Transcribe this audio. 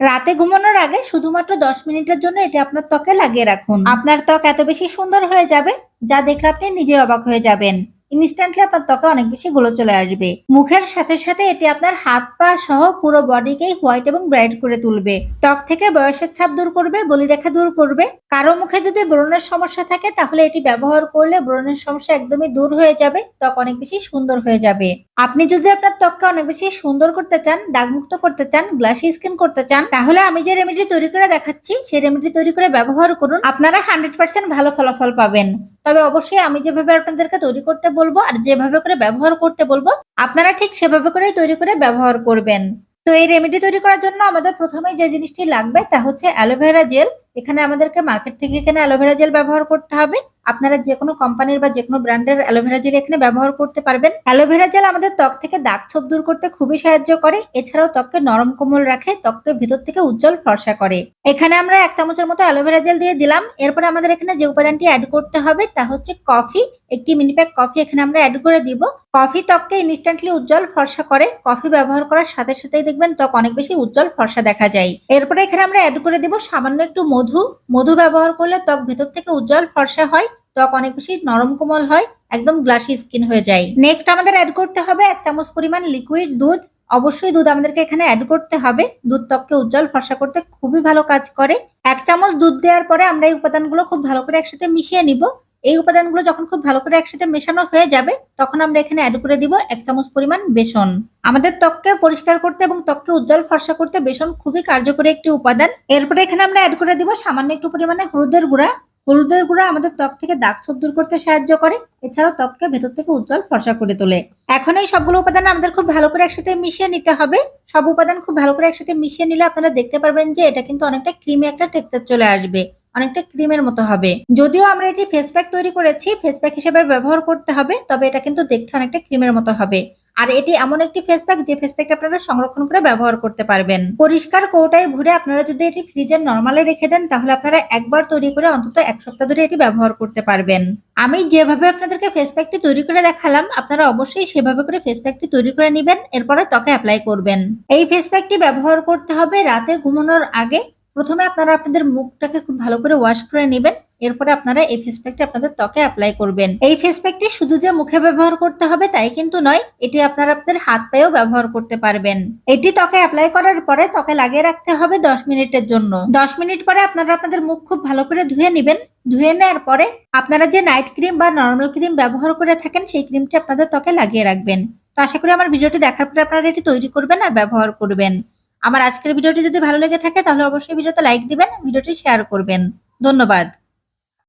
রাতে ঘুমানোর আগে শুধুমাত্র দশ মিনিটের জন্য এটি আপনার ত্বকে লাগিয়ে রাখুন। আপনার ত্বক এত বেশি সুন্দর হয়ে যাবে, যা দেখলে আপনি নিজে অবাক হয়ে যাবেন। ইনস্ট্যান্টলি আপনার ত্বকে অনেক বেশি গ্লো চলে আসবে। মুখের সাথে সাথে এটি আপনার হাত পা সহ পুরো বডিকেই হোয়াইট এবং ব্রাইট করে তুলবে। ত্বক থেকে বয়সের ছাপ দূর করবে, বলিরেখা দূর করবে। কারও মুখে যদি ব্রণের সমস্যা থাকে, তাহলে এটি ব্যবহার করলে ব্রণের সমস্যা একদমই দূর হয়ে যাবে, ত্বক অনেক বেশি সুন্দর হয়ে যাবে। আপনি যদি আপনার ত্বককে অনেক বেশি সুন্দর করতে চান, দাগমুক্ত করতে চান, গ্লাসি স্কিন করতে চান, তাহলে আমি যে রেমেডি তৈরি করে দেখাচ্ছি, সেই রেমেডি তৈরি করে ব্যবহার করুন। আপনারা হান্ড্রেড পার্সেন্ট ভালো ফলাফল পাবেন। তবে অবশ্যই আমি যেভাবে আপনাদেরকে তৈরি করতে বলব আর যেভাবে করে ব্যবহার করতে বলব, আপনারা ঠিক সেভাবে করে তৈরি করে ব্যবহার করবেন। তো এই রেমেডি তৈরি করার জন্য আমাদের প্রথমে যে জিনিসটি লাগবে তা হচ্ছে অ্যালোভেরা জেল এখানে আমাদেরকে মার্কেট থেকে এখানে অ্যালোভেরা জেল ব্যবহার করতে হবে। আপনারা যে কোনো কোম্পানির বা যে কোনো ব্র্যান্ডের অ্যালোভেরা জেল এখানে ব্যবহার করতে পারবেন। অ্যালোভেরা জেল আমাদের ত্বক থেকে দাগ ছোপ দূর করতে খুবই সাহায্য করে। এছাড়াও ত্বককে নরম কোমল রাখে ত্বককে ভিতর থেকে উজ্জ্বল ফর্সা করে। এখানে আমরা এক চামচের মতো অ্যালোভেরা জেল দিয়ে দিলাম। এরপর আমাদের এখানে যে উপাদানটি অ্যাড করতে হবে তা হচ্ছে কফি একটি মিনি প্যাক কফি এখানে আমরা অ্যাড করে দিব। কফি ত্বককে ইনস্ট্যান্টলি উজ্জ্বল ফর্সা করে। কফি ব্যবহার করার সাথে সাথেই দেখবেন ত্বক অনেক বেশি উজ্জ্বল ফর্সা দেখা যায়। এরপরে এখানে আমরা অ্যাড করে দিব সামান্য একটু মধু। মধু ব্যবহার করলে ত্বক ভেতর থেকে উজ্জ্বল ফর্সা হয়। ত্বক অনেক বেশি নরম কোমল হয়, একদম গ্লাসি স্কিন হয়ে যায়। নেক্সট আমাদের অ্যাড করতে হবে এক চামচ পরিমাণ লিকুইড দুধ। অবশ্যই দুধ আমাদেরকে এখানে অ্যাড করতে হবে। দুধ ত্বককে উজ্জ্বল, ফর্সা করতে খুবই ভালো কাজ করে। এক চামচ দুধ দেওয়ার পরে আমরা এই উপাদানগুলো খুব ভালো করে একসাথে মিশিয়ে নিব। এই উপাদানগুলো যখন খুব ভালো করে একসাথে মেশানো হয়ে যাবে, তখন আমরা এখানে অ্যাড করে দিব এক চামচ পরিমাণ বেসন। আমাদের ত্বককে পরিষ্কার করতে এবং ত্বককে উজ্জ্বল, ফর্সা করতে বেসন খুবই কার্যকরী একটি উপাদান। এরপরে এখানে আমরা অ্যাড করে দিব সামান্য একটু পরিমাণে হলুদের গুঁড়া। হলুদের গুঁড়া আমাদের ত্বক থেকে দাগ ছোপ দূর করতে সাহায্য করে। এছাড়াও ত্বককে ভেতর থেকে উজ্জ্বল ফর্সা করে তোলে। এখন এই সবগুলো উপাদান আমাদের খুব ভালো করে একসাথে মিশিয়ে নিতে হবে। সব উপাদান খুব ভালো করে একসাথে মিশিয়ে নিলে আপনারা দেখতে পারবেন যে এটা কিন্তু অনেকটা ক্রিমি একটা টেক্সচার চলে আসবে। অনেকটা ক্রিমের মতো হবে। যদিও আমরা এটি ফেস প্যাক তৈরি করেছি ফেস প্যাক হিসেবে ব্যবহার করতে হবে, তবে এটা কিন্তু দেখতে অনেকটা ক্রিমের মতো হবে। আর এটি এমন একটি ফেস প্যাক যে ফেস প্যাকটা আপনারা সংরক্ষণ করে ব্যবহার করতে পারবেন। পরিষ্কার কৌটায় ভরে আপনারা যদি এটি ফ্রিজের নর্মালে রেখে দেন, তাহলে আপনারা একবার তৈরি করে অন্তত এক সপ্তাহ ধরে এটি ব্যবহার করতে পারবেন। আমি যেভাবে আপনাদেরকে ফেস প্যাকটি তৈরি করে দেখালাম, আপনারা অবশ্যই সেভাবে করে ফেস প্যাকটি তৈরি করে নেবেন, এরপরে ত্বকে অ্যাপ্লাই করবেন। এই ফেস প্যাকটি ব্যবহার করতে হবে রাতে ঘুমানোর আগে। প্রথমে আপনারা আপনাদের মুখটাকে খুব ভালো করে ওয়াশ করে নেবেন। এরপরে আপনারা এই ফেস প্যাকটি আপনাদের ত্বকে অ্যাপ্লাই করবেন। এই ফেস প্যাকটি শুধু যে মুখে ব্যবহার করতে হবে তাই কিন্তু নয়, এটি আপনারা আপনাদের হাত পায়েও ব্যবহার করতে পারবেন। এটি ত্বকে অ্যাপ্লাই করার পরে ত্বকে লাগিয়ে রাখতে হবে দশ মিনিটের জন্য। দশ মিনিট পরে আপনারা আপনাদের মুখ খুব ভালো করে ধুয়ে নেবেন। ধুয়ে নেওয়ার পরে আপনারা যে নাইট ক্রিম বা নর্মাল ক্রিম ব্যবহার করে থাকেন, সেই ক্রিমটি আপনাদের ত্বকে লাগিয়ে রাখবেন। তো আশা করি আমার ভিডিওটি দেখার পরে আপনারা এটি তৈরি করবেন আর ব্যবহার করবেন। আমার আজকের ভিডিওটি যদি ভালো লেগে থাকে, তাহলে অবশ্যই ভিডিওতে লাইক দিবেন, ভিডিওটি শেয়ার করবেন। ধন্যবাদ।